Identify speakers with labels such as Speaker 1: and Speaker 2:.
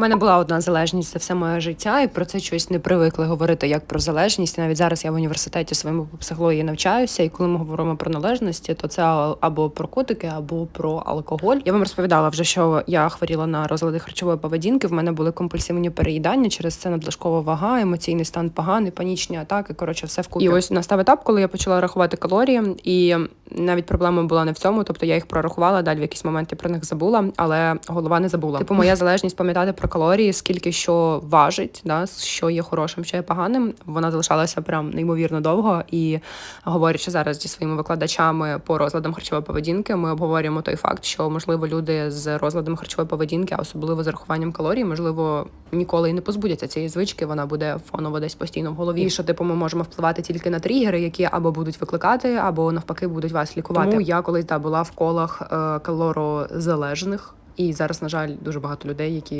Speaker 1: У мене була одна залежність за все моє життя, і про це щось не привикли говорити як про залежність. І навіть зараз я в університеті своєму по психології навчаюся, і коли ми говоримо про належності, то це або про котики, або про алкоголь. Я вам розповідала вже, що я хворіла на розлади харчової поведінки. В мене були компульсивні переїдання через це надлишкова вага, емоційний стан поганий, панічні атаки. Коротше, все вкупі. І ось настав етап, коли я почала рахувати калорії, і навіть проблема була не в цьому. Тобто я їх прорахувала, далі в якийсь момент я про них забула, але голова не забула. Типу, моя залежність пам'ятати про калорії, скільки що важить, да, що є хорошим, що є поганим. Вона залишалася прям неймовірно довго. І говорячи зараз зі своїми викладачами по розладам харчової поведінки, ми обговорюємо той факт, що можливо люди з розладом харчової поведінки, а особливо з рахуванням калорій, можливо, ніколи і не позбудяться цієї звички. Вона буде фоново десь постійно в голові. І що типу ми можемо впливати тільки на тригери, які або будуть викликати, або навпаки будуть вас лікувати. Тому я колись да, була в колах е, калорозалежних. І зараз, на жаль, дуже багато людей, які